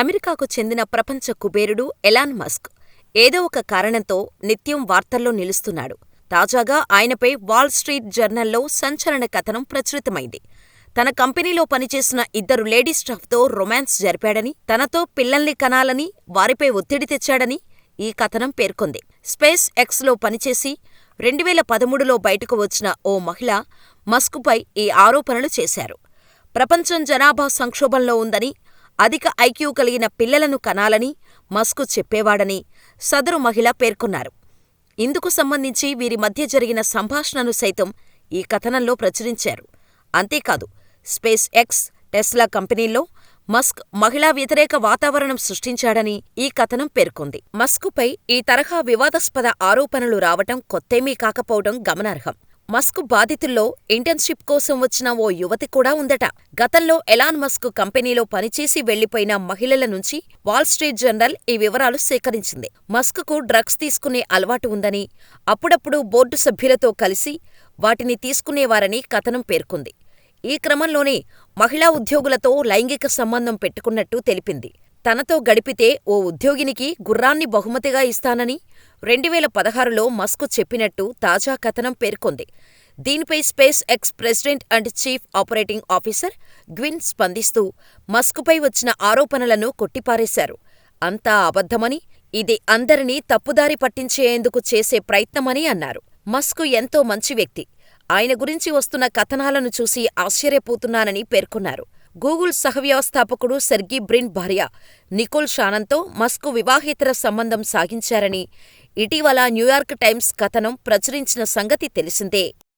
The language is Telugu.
అమెరికాకు చెందిన ప్రపంచ కుబేరుడు ఎలాన్ మస్క్ ఏదో ఒక కారణంతో నిత్యం వార్తల్లో నిలుస్తున్నాడు. తాజాగా ఆయనపై వాల్ స్ట్రీట్ జర్నల్లో సంచలన కథనం ప్రచురితమైంది. తన కంపెనీలో పనిచేసిన ఇద్దరు లేడీ స్టాఫ్తో రొమాన్స్ జరిపాడని, తనతో పిల్లల్ని కనాలని వారిపై ఒత్తిడి తెచ్చాడని ఈ కథనం పేర్కొంది. స్పేస్ ఎక్స్లో పనిచేసి రెండువేల పదమూడులో బయటకు వచ్చిన ఓ మహిళ మస్కుపై ఈ ఆరోపణలు చేశారు. ప్రపంచం జనాభా సంక్షోభంలో ఉందని, అధిక ఐక్యూ కలిగిన పిల్లలను కనాలని మస్క్ చెప్పేవాడని సదరు మహిళ పేర్కొన్నారు. ఇందుకు సంబంధించి వీరి మధ్య జరిగిన సంభాషణను సైతం ఈ కథనంలో ప్రచురించారు. అంతేకాదు స్పేస్ ఎక్స్, టెస్లా కంపెనీల్లో మస్క్ మహిళా వ్యతిరేక వాతావరణం సృష్టించాడని ఈ కథనం పేర్కొంది. మస్కుపై ఈ తరహా వివాదాస్పద ఆరోపణలు రావటం కొత్తేమీ కాకపోవటం గమనార్హం. మస్క్ బాధితుల్లో ఇంటర్న్షిప్ కోసం వచ్చిన ఓ యువతి కూడా ఉందట. గతంలో ఎలాన్ మస్క్ కంపెనీలో పనిచేసి వెళ్ళిపోయిన మహిళల నుంచి వాల్ స్ట్రీట్ జర్నల్ ఈ వివరాలు సేకరించింది. మస్క్కు డ్రగ్స్ తీసుకునే అలవాటు ఉందని, అప్పుడప్పుడు బోర్డు సభ్యులతో కలిసి వాటిని తీసుకునేవారని కథనం పేర్కొంది. ఈ క్రమంలోనే మహిళా ఉద్యోగులతో లైంగిక సంబంధం పెట్టుకున్నట్టు తెలిపింది. తనతో గడిపితే ఓ ఉద్యోగినికి గుర్రాన్ని బహుమతిగా ఇస్తానని రెండువేల పదహారులో మస్క్ చెప్పినట్టు తాజా కథనం పేర్కొంది. దీనిపై space X president and chief operating officer Gwynne స్పందిస్తూ మస్కుపై వచ్చిన ఆరోపణలను కొట్టిపారేశారు. అంతా అబద్ధమని, ఇది అందరినీ తప్పుదారి పట్టించేందుకు చేసే ప్రయత్నమని అన్నారు. మస్క్ ఎంతో మంచి వ్యక్తి. ఆయన గురించి వస్తున్న కథనాలను చూసి ఆశ్చర్యపోతున్నానని పేర్కొన్నారు. గూగుల్ సహవ్యవస్థాపకుడు సెర్గీ బ్రిన్ భార్య నికోల్ షానన్తో మస్క్ వివాహేతర సంబంధం సాగించారని ఇటీవల న్యూయార్క్ టైమ్స్ కథనం ప్రచురించిన సంగతి తెలిసిందే.